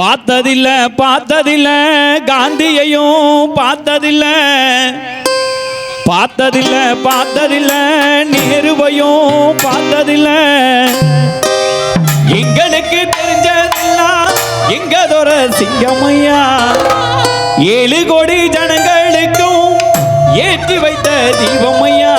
பார்த்ததில்ல பார்த்ததில்ல காந்தியையும் பார்த்ததில்ல. பார்த்ததில்ல பார்த்ததில்ல நேருவையும் பார்த்ததில்ல. எங்களுக்கு தெரிஞ்சதெல்லாம் எங்கதொர சிங்கமையா? ஏழு கோடி ஜனங்களுக்கும் ஏற்றி வைத்த தீபமையா?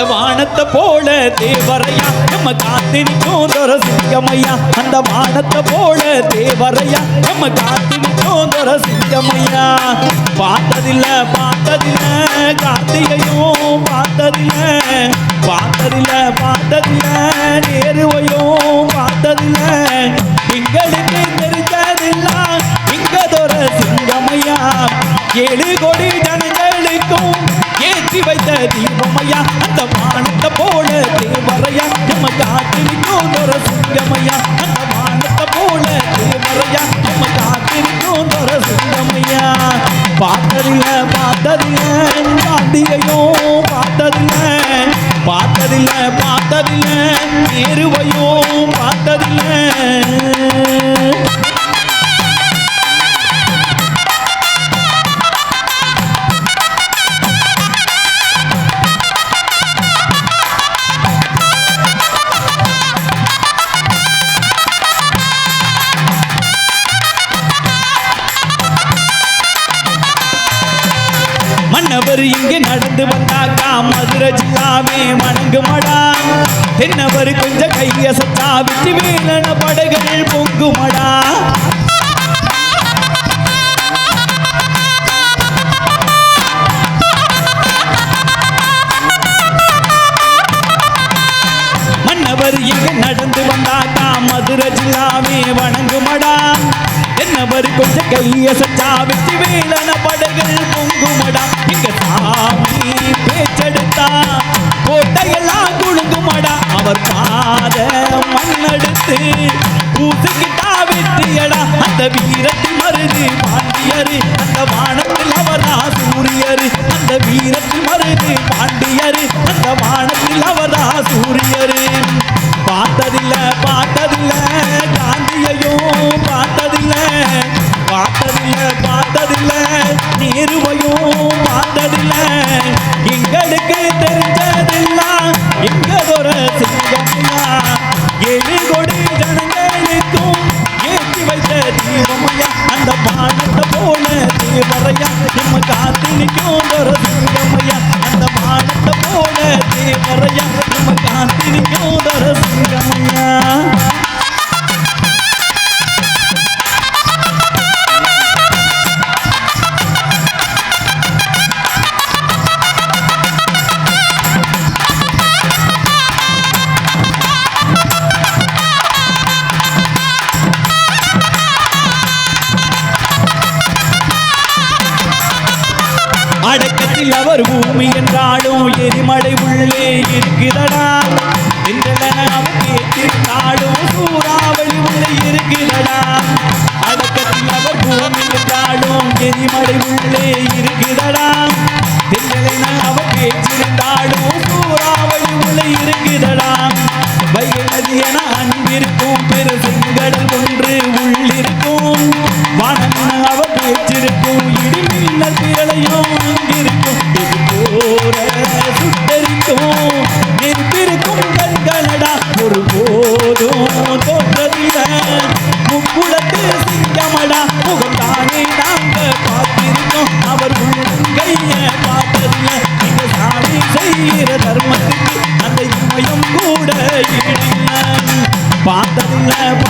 அந்த வானத்தை போல தேவரையா. நம்ம காத்திருக்கோம் துரசிங்கமையா அந்த வானத்தை போல தேவரையா. நம்ம காத்திருக்கோம் துரசிங்கமையா பார்த்ததில்ல பார்த்ததில்ல கார்த்திகையும் பார்த்ததில்ல. பார்த்ததில்ல பார்த்ததில்ல. கையசத்தா விட்டு வேலன படைகள் பொங்குமடா. மன்னவர் இங்கு நடந்து வந்தாக்கா மதுரை ஜில்லாவே வணங்குமடா. என்னவர் கொஞ்சம் கைய சச்சா வெற்றி வேலன சூரியரு பார்த்ததில்ல பார்த்ததில்ல காந்தியையும் பார்த்ததில்ல. பார்த்ததில்ல பார்த்ததில்ல நேருவையும் பார்த்ததில்ல. எங்களுக்கு தெரிஞ்சதெல்லாம் எங்களோட சிங்கம்யா ஏழு கோடி ஜனங்களுக்கும் ஏற்றி வைத்த தீபமையா அந்த பாடத்தை போல தேவரையா. அவர் பூமி என்றாலும் எரிமலை உள்ளே இருக்குதடா என்றென அவர் கேட்டிருந்தாலும் சூறாவளி உள்ளே இருக்குதடா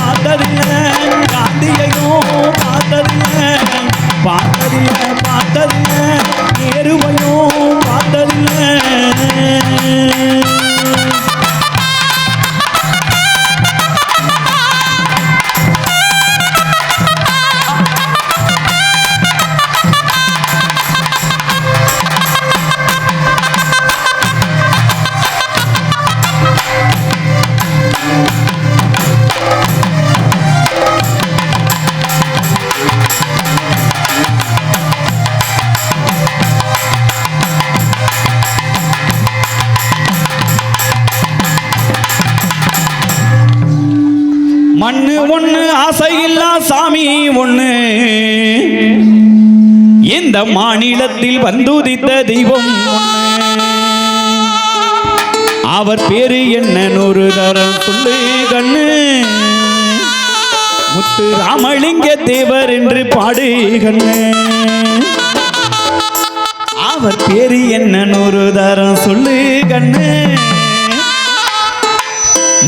பார்த்ததில்லை. பார்த்ததில்ல காந்தியையும் பார்த்ததில்ல. பார்த்ததில்ல பார்த்ததில்ல. நேருவையும் பார்த்ததில்ல. மண்ணு ஒண்ணு ஆசையில்லா சாமி ஒண்ணு. இந்த மாநிலத்தில் வந்துதித்த தெய்வம் அவர் பேரு என்ன? நூறு தரம் சொல்லு கண்ணு. முத்து ராமலிங்க தேவர் என்று பாடு கண்ணு. அவர் பேரு என்ன? நூறு தரம் சொல்லு கண்ணு.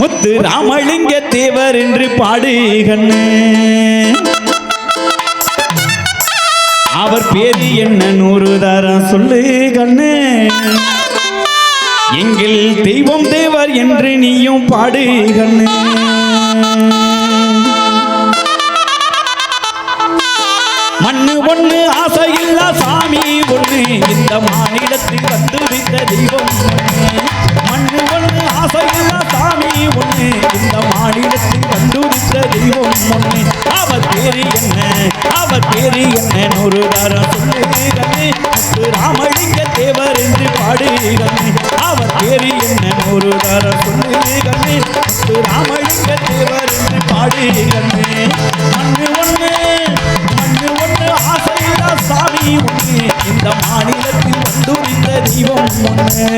முத்து ராமலிங்க தேவர் என்று பாடுகண்ணு அவர் பேரு என்ன நூறு தரம் சொல்லு கண்ணு. எங்கள் தெய்வம் தேவர் என்று நீயும் பாடு கண்ணு மண்ணு ஒண்ணு ஆசையில்லா சாமி ஒண்ணு. இந்த மாநிலத்தில் வந்து விட்ட தெய்வம் மண்ணு ஒண்ணு ஆசையில்லா சாமி ஒண்ணு. இந்த மாநிலத்தில் வந்து விட்ட தெய்வம் ஒண்ணு. அவர் பேரு என்ன? அவர் பேரு என்ன? நூறு தரம் சொல்லு கண்ணு முத்து ராமலிங்க தேவர் என்று பாடு கண்ணு அவர் பேரு என்ன? நூறு தரம் சொல்லு கண்ணு முத்து ராமலிங்க தேவர் என்று பாடு கண்ணு மண்ணு ஒண்ணு மண்ணு ஒண்ணு ஆசையில்லா சாமி ஒண்ணு. இந்த மாநிலத்தில் வந்துரித்த தெய்வம் ஒண்ணு.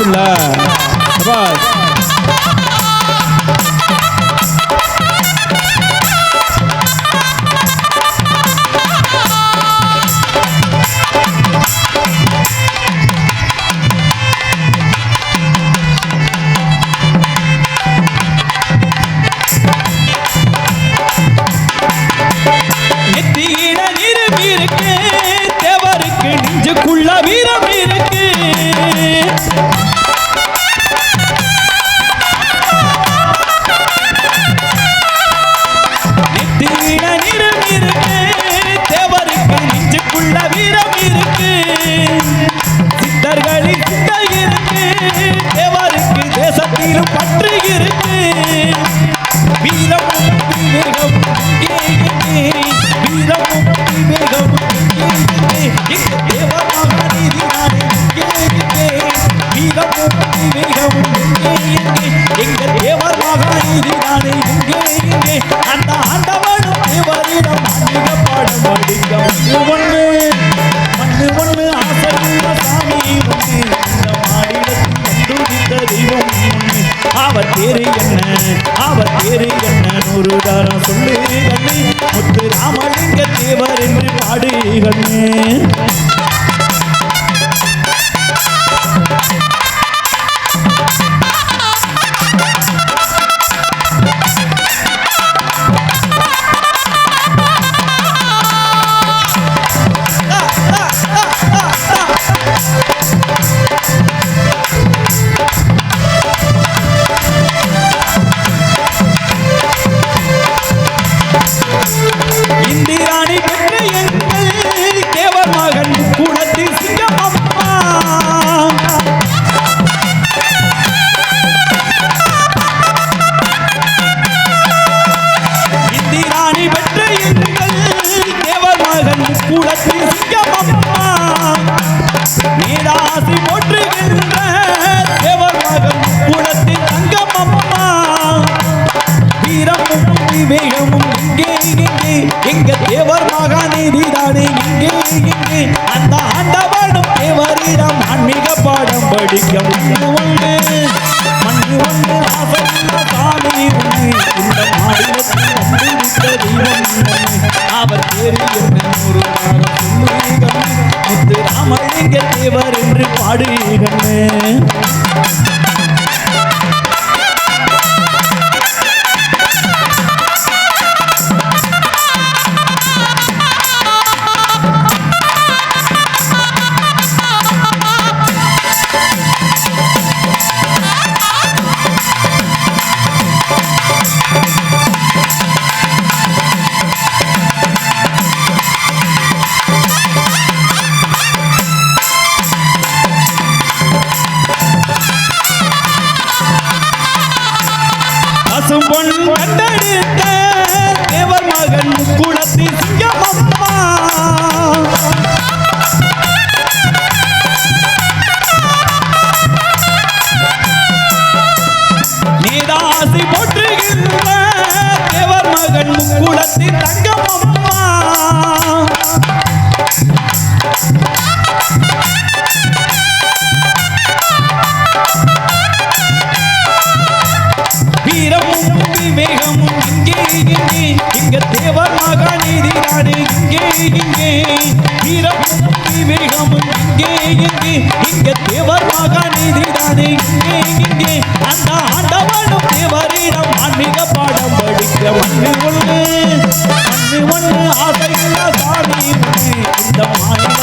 Alhamdulillah. Şabas. ராமலிங்க தேவர் என்று क्या தேவத்தை போற்றுகின்ற தேவர் மகன் முக்குளத்தின் தங்கமம்மா வீரமும் விவேகமும் இங்கே இங்கே. இங்க தேவர் மகாநீதி இங்கே இங்கே. வீரமும் மேகமும் இங்கே இங்கே. இங்கே தேவராக நிதிதானே இங்கே இங்கே. அந்த ஆண்டவனும் தேவரிடம் ஆன்மீக பாடம் படிக்க ஒன்று ஒன்று ஒன்று ஆசையில் சாமி. இந்த மாநில